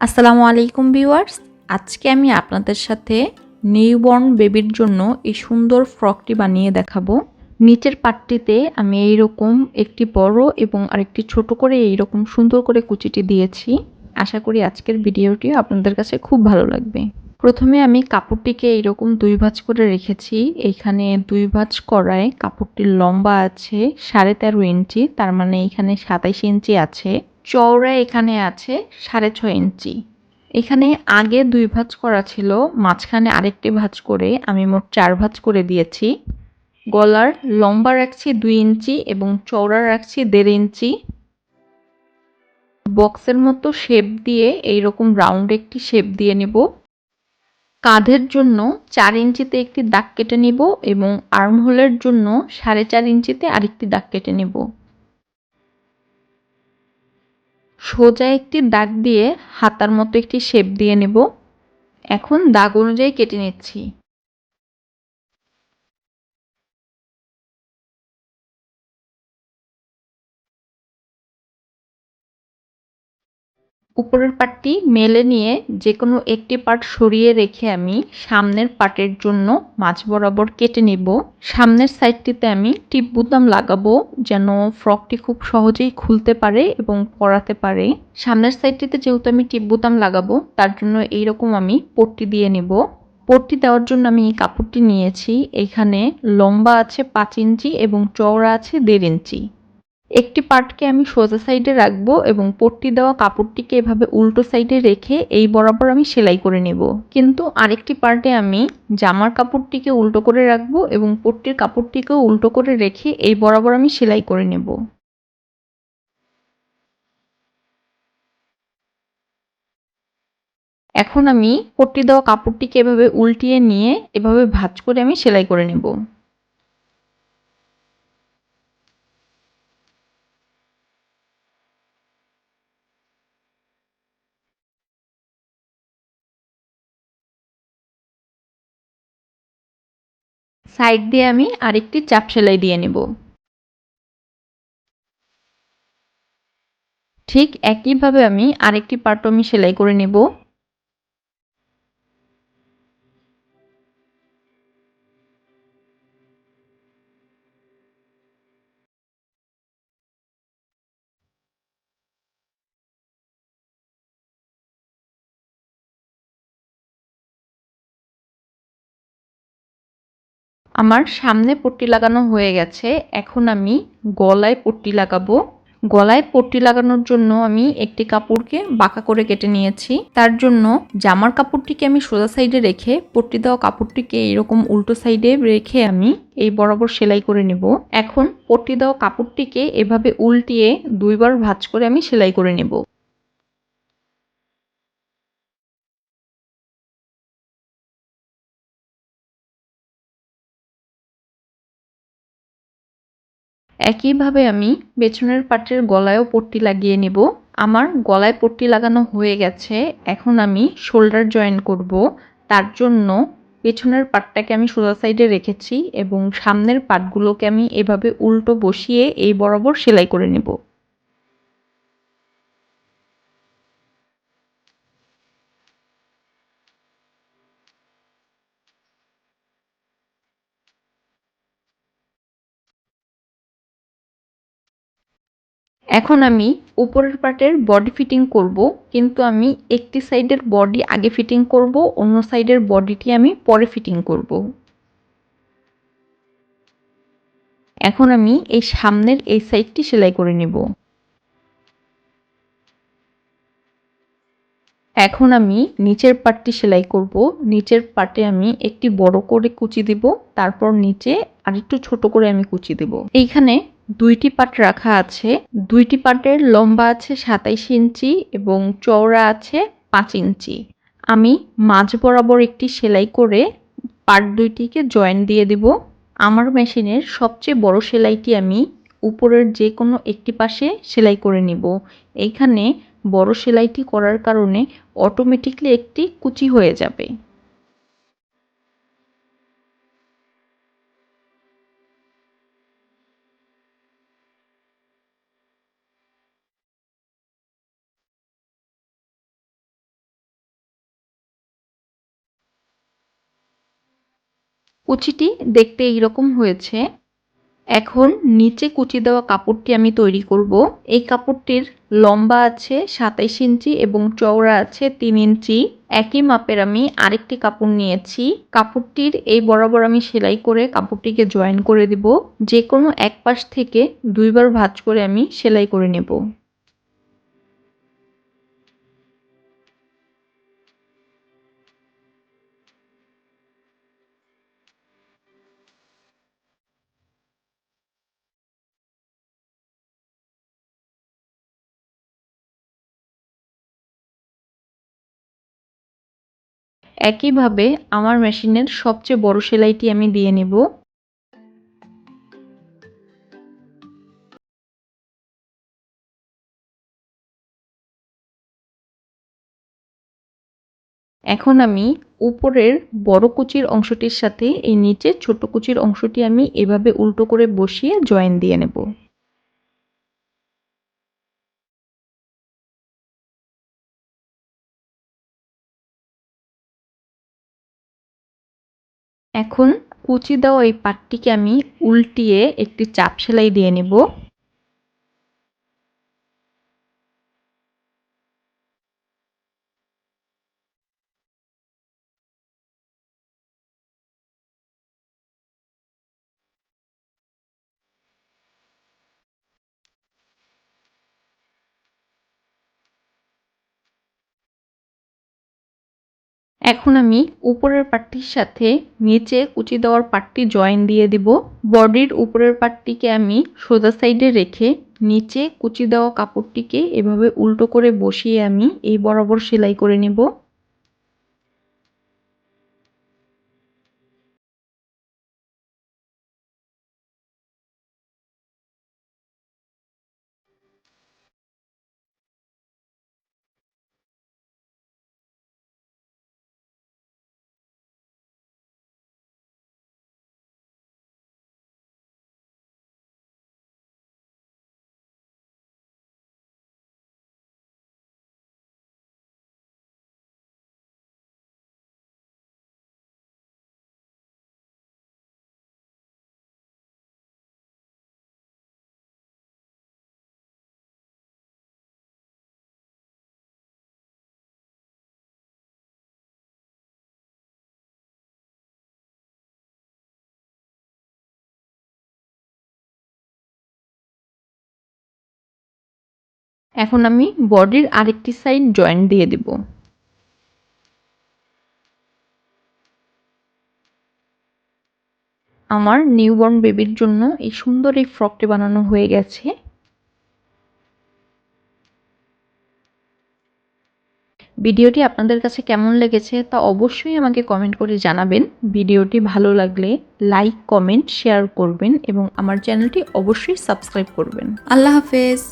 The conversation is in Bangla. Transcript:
আসসালামু আলাইকুম ভিউয়ার্স। আজকে আমি আপনাদের সাথে নিউবর্ন বেবির জন্য এই সুন্দর ফ্রকটি বানিয়ে দেখাবো। নিচের পাটটিতে আমি এইরকম একটি বড় এবং আরেকটি ছোট করে এইরকম সুন্দর করে কুচিটি দিয়েছি। আশা করি আজকের ভিডিওটি আপনাদের কাছে খুব ভালো লাগবে। প্রথমে আমি কাপড়টিকে এইরকম দুই ভাঁজ করে রেখেছি। এইখানে দুই ভাঁজ করায় কাপড়টির লম্বা আছে সাড়ে তেরো ইঞ্চি, তার মানে এখানে সাতাইশ ইঞ্চি আছে। চওড়া এখানে আছে সাড়ে ছয় ইঞ্চি। এখানে আগে দুই ভাঁজ করা ছিল, মাঝখানে আরেকটি ভাঁজ করে আমি মোট চার ভাঁজ করে দিয়েছি। গলার লম্বা রাখছি দুই ইঞ্চি এবং চওড়া রাখছি দেড় ইঞ্চি। বক্সের মতো শেপ দিয়ে এইরকম রাউন্ড একটি শেপ দিয়ে নেব। কাঁধের জন্য চার ইঞ্চিতে একটি দাগ কেটে নিব এবং আর্মহোলের জন্য সাড়ে চার ইঞ্চিতে আরেকটি দাগ কেটে নেব। সোজা একটি দাগ দিয়ে হাতার মতো একটি শেপ দিয়ে নেব। এখন দাগ অনুযায়ী কেটে নিচ্ছি। উপরের পাটটি মেলে নিয়ে যে কোনো একটি পার্ট সরিয়ে রেখে আমি সামনের পার্টের জন্য মাছ বরাবর কেটে নেব। সামনের সাইডটিতে আমি টিপ বুতাম লাগাবো যেন ফ্রকটি খুব সহজেই খুলতে পারে এবং পরাতে পারে। সামনের সাইডটিতে যেহেতু আমি টিপ বুতাম লাগাবো, তার জন্য এইরকম আমি পট্টি দিয়ে নেব। পট্টি দেওয়ার জন্য আমি এই কাপড়টি নিয়েছি। এখানে লম্বা আছে পাঁচ ইঞ্চি এবং চওড়া আছে দেড় ইঞ্চি। একটি পার্টকে আমি সোজা সাইডে রাখব এবং পট্টি দেওয়া কাপড়টিকে এভাবে উল্টো সাইডে রেখে এই বরাবর আমি সেলাই করে নেব। কিন্তু আরেকটি পার্টে আমি জামার কাপড়টিকে উল্টো করে রাখব এবং পট্টির কাপড়টিকেও উল্টো করে রেখে এই বরাবর আমি সেলাই করে নেব। এখন আমি পট্টি দেওয়া কাপড়টিকে এভাবে উল্টিয়ে নিয়ে এভাবে ভাঁজ করে আমি সেলাই করে নেব। সাইড দিয়ে আমি আরেকটি চাপ সেলাই দিয়ে নেব। ঠিক একইভাবে আমি আরেকটি পার্টও আমি সেলাই করে নেব। আমার সামনে পট্টি লাগানো হয়ে গেছে। এখন আমি গলায় পট্টি লাগাবো। গলায় পট্টি লাগানোর জন্য আমি একটি কাপড়কে বাঁকা করে কেটে নিয়েছি। তার জন্য জামার কাপড়টিকে আমি সোজা সাইডে রেখে পট্টি দেওয়া কাপড়টিকে এরকম উল্টো সাইডে রেখে আমি এই বরাবর সেলাই করে নেব। এখন পট্টি দেওয়া কাপড়টিকে এভাবে উল্টিয়ে দুইবার ভাঁজ করে আমি সেলাই করে নেব। একইভাবে আমি পেছনের পাটের গলায়ও পট্টি লাগিয়ে নেব। আমার গলায় পট্টি লাগানো হয়ে গেছে। এখন আমি শোল্ডার জয়েন করব। তার জন্য পেছনের পাটটাকে আমি সোজা সাইডে রেখেছি এবং সামনের পাটগুলোকে আমি এভাবে উল্টো বসিয়ে এই বরাবর সেলাই করে নেব। এখন আমি উপরের পার্টের বডি ফিটিং করব, কিন্তু আমি একটি সাইডের বডি আগে ফিটিং করব, অন্য সাইডের বডিটি আমি পরে ফিটিং করব। এখন আমি এই সামনের এই সাইডটি সেলাই করে নেব। এখন আমি নিচের পার্টটি সেলাই করব। নিচের পার্টে আমি একটি বড় করে কুচি দেব, তারপর নিচে আরেকটু ছোট করে আমি কুচি দেব। এইখানে দুইটি পাট রাখা আছে। দুইটি পাটের লম্বা আছে সাতাইশ ইঞ্চি এবং চওড়া আছে পাঁচ ইঞ্চি। আমি মাঝ বরাবর একটি সেলাই করে পাট দুইটিকে জয়েন দিয়ে দিব। আমার মেশিনের সবচেয়ে বড় সেলাইটি আমি উপরের যে কোনো একটি পাশে সেলাই করে নিব। এইখানে বড় সেলাইটি করার কারণে অটোমেটিকলি একটি কুচি হয়ে যাবে। কুচিটি দেখতে এইরকম হয়েছে। এখন নিচে কুচি দেওয়া কাপড়টি আমি তৈরি করব। এই কাপড়টির লম্বা আছে সাতাইশ ইঞ্চি এবং চওড়া আছে তিন ইঞ্চি। একই মাপের আমি আরেকটি কাপড় নিয়েছি। কাপড়টির এই বরাবর আমি সেলাই করে কাপড়টিকে জয়েন করে দিব। যে কোনো এক পাশ থেকে দুইবার ভাঁজ করে আমি সেলাই করে নেব। একইভাবে আমার মেশিনের সবচেয়ে বড় সেলাইটি আমি দিয়ে নেব। এখন আমি উপরের বড় কুচির অংশটির সাথে এই নিচে ছোট কুচির অংশটি আমি এভাবে উল্টো করে বসিয়ে জয়েন দিয়ে নেব। এখন কুচি দেওয়া এই পাটটিকে আমি উল্টিয়ে একটি চাপ সেলাই দিয়ে নেব। এখন আমি উপরের পাটটির সাথে নিচে কুচি দেওয়ার পাটটি জয়েন দিয়ে দিব। বডির উপরের পাটটিকে আমি সোজা সাইডে রেখে নিচে কুচি দেওয়া কাপড়টিকে এভাবে উল্টো করে বসিয়ে আমি এই বরাবর সেলাই করে নেব। এখন আমি বডির আরেকটি সাইড জয়েন্ট দিয়ে দেব। আমার নিউবর্ন বেবির জন্য এই সুন্দর এই ফ্রকটি বানানো হয়ে গেছে। ভিডিওটি আপনাদের কাছে কেমন লেগেছে তা অবশ্যই আমাকে কমেন্ট করে জানাবেন। ভিডিওটি ভালো লাগলে লাইক, কমেন্ট, শেয়ার করবেন এবং আমার চ্যানেলটি অবশ্যই সাবস্ক্রাইব করবেন। আল্লাহ হাফেজ।